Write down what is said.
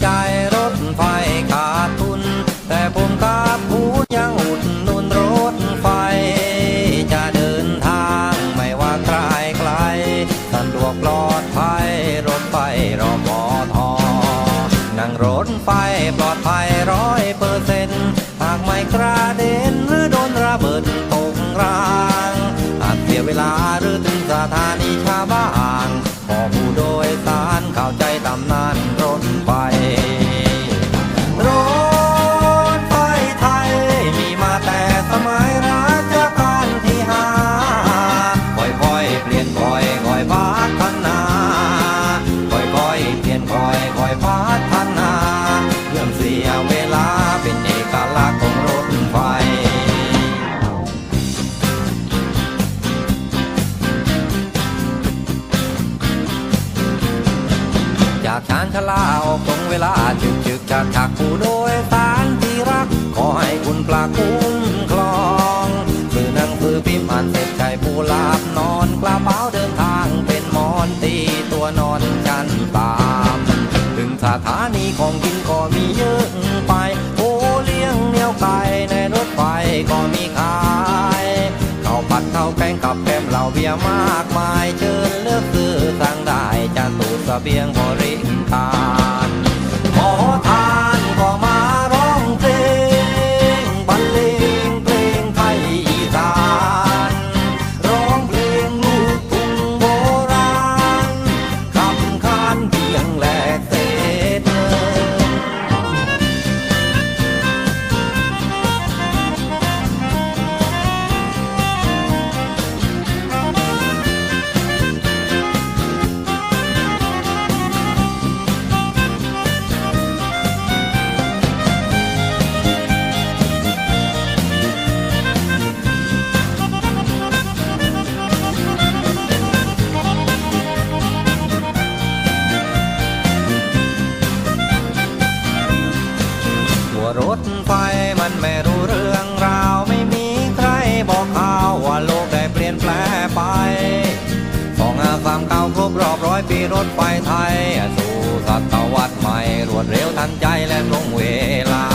ใจรถไฟขาดทุน แต่ผมกับคุณยังอุดหนุนรถไฟ จะเดินทางไม่ว่าไกลไกลสะดวกปลอดภัยรถไฟรอมอทอนั่งรถไฟปลอดภัยร้อยเปอร์เซ็นต์หากไม่กระเด็นหรือโดนระเบิดตกรางอาจเสียเวลาหรือถึงสถานีชาบ้างขอผู้โดยสารเข้าใจตำนาน อยค่อยพัฒนาค่อยๆเปลี่ยนค่อยค่อยพัฒนาเรื่องเสียเวลาเป็นเอกลักษณ์ของรถไฟจากชานชาลาออกตรงเวลาจึกจึกจากจากผู้โดยสารที่รัก ขอให้คุณปลาคุ้มค อนจันตาม ถึงสถานีของกินก็มีเยอะไป โอเลี้ยงเนียวไก่ในรถไฟก็มีขายข้าวผัดข้าวแกงกับแกมเหล้าเบียร์มากมาย เชิญเลือกซื้อสั่งได้จะตูดเสบียงบริการ รถไฟมันไม่รู้เรื่องราว ไม่มีใครบอกข่าวว่าโลกได้เปลี่ยนแปลงไปสองอาสามเก้าครบรอบร้อยปีรถไฟไทย สู่ศตวรรษใหม่รวดเร็วทันใจและตรงเวลา